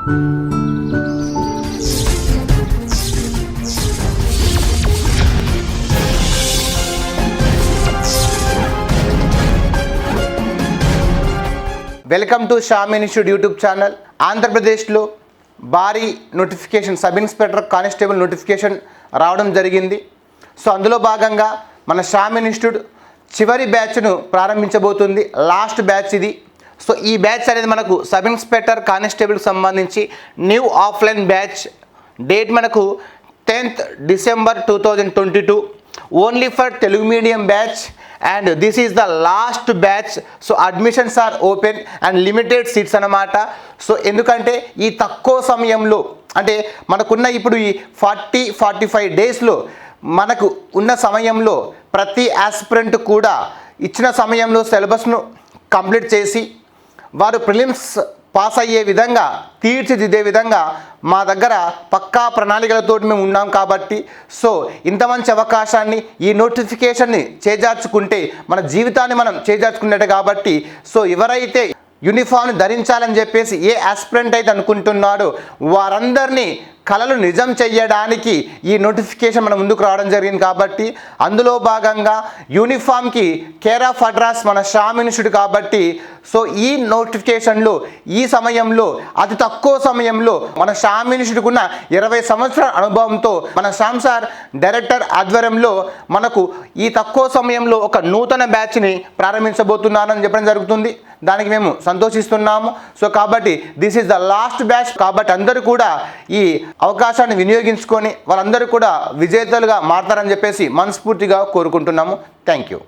Welcome to Sham institute YouTube channel. ఆంధ్రప్రదేశ్లో భారీ notification sub inspector constable notification రావడం జరిగింది. సో అందులో భాగంగా మన షామ్ ఇన్స్టిట్యూట్ చివరి బ్యాచ్ను ప్రారంభించబోతుంది. లాస్ట్ బ్యాచ్ ఇది. సో ఈ బ్యాచ్ అనేది మనకు సబ్ ఇన్స్పెక్టర్ కానిస్టేబుల్కి సంబంధించి న్యూ ఆఫ్లైన్ బ్యాచ్ డేట్ మనకు tenth December two thousand twenty two only for Telugu medium batch and this is the last batch so admissions are open and limited seats అన్నమాట. So ఎందుకంటే ఈ తక్కువ సమయంలో అంటే మనకున్న ఇప్పుడు ఈ ఫార్టీ ఫార్టీ ఫైవ్ డేస్లో మనకు ఉన్న సమయంలో ప్రతి ఆస్పిరెంట్ కూడా ఇచ్చిన సమయంలో సిలబస్ను కంప్లీట్ చేసి వారు ప్రిలిమ్స్ పాస్ అయ్యే విధంగా తీర్చిదిద్దే విధంగా మా దగ్గర పక్కా ప్రణాళికలతో మేము ఉన్నాం కాబట్టి సో ఇంత మంచి అవకాశాన్ని ఈ నోటిఫికేషన్ని చేజార్చుకుంటే మన జీవితాన్ని మనం చేజార్చుకున్నట్టు కాబట్టి సో ఎవరైతే యూనిఫామ్ని ధరించాలని చెప్పేసి ఏ ఆస్పిరెంట్ అయితే అనుకుంటున్నాడో వారందరినీ కళలు నిజం చెయ్యడానికి ఈ నోటిఫికేషన్ మన ముందుకు రావడం జరిగింది కాబట్టి అందులో భాగంగా యూనిఫామ్కి కేర్ ఆఫ్ అడ్రాస్ మన షామ్ కాబట్టి సో ఈ నోటిఫికేషన్లో ఈ సమయంలో అతి తక్కువ సమయంలో మన షామ్ ఇరవై సంవత్సరాల అనుభవంతో మన సాంసార్ డైరెక్టర్ ఆధ్వర్యంలో మనకు ఈ తక్కువ సమయంలో ఒక నూతన బ్యాచ్ని ప్రారంభించబోతున్నానని చెప్పడం జరుగుతుంది. దానికి మేము సంతోషిస్తున్నాము. సో కాబట్టి this is the last batch కాబట్టి అందరూ కూడా ఈ అవకాశాన్ని వినియోగించుకొని వాళ్ళందరూ కూడా విజేతలుగా మారతారని చెప్పేసి మనస్ఫూర్తిగా కోరుకుంటున్నాము. Thank you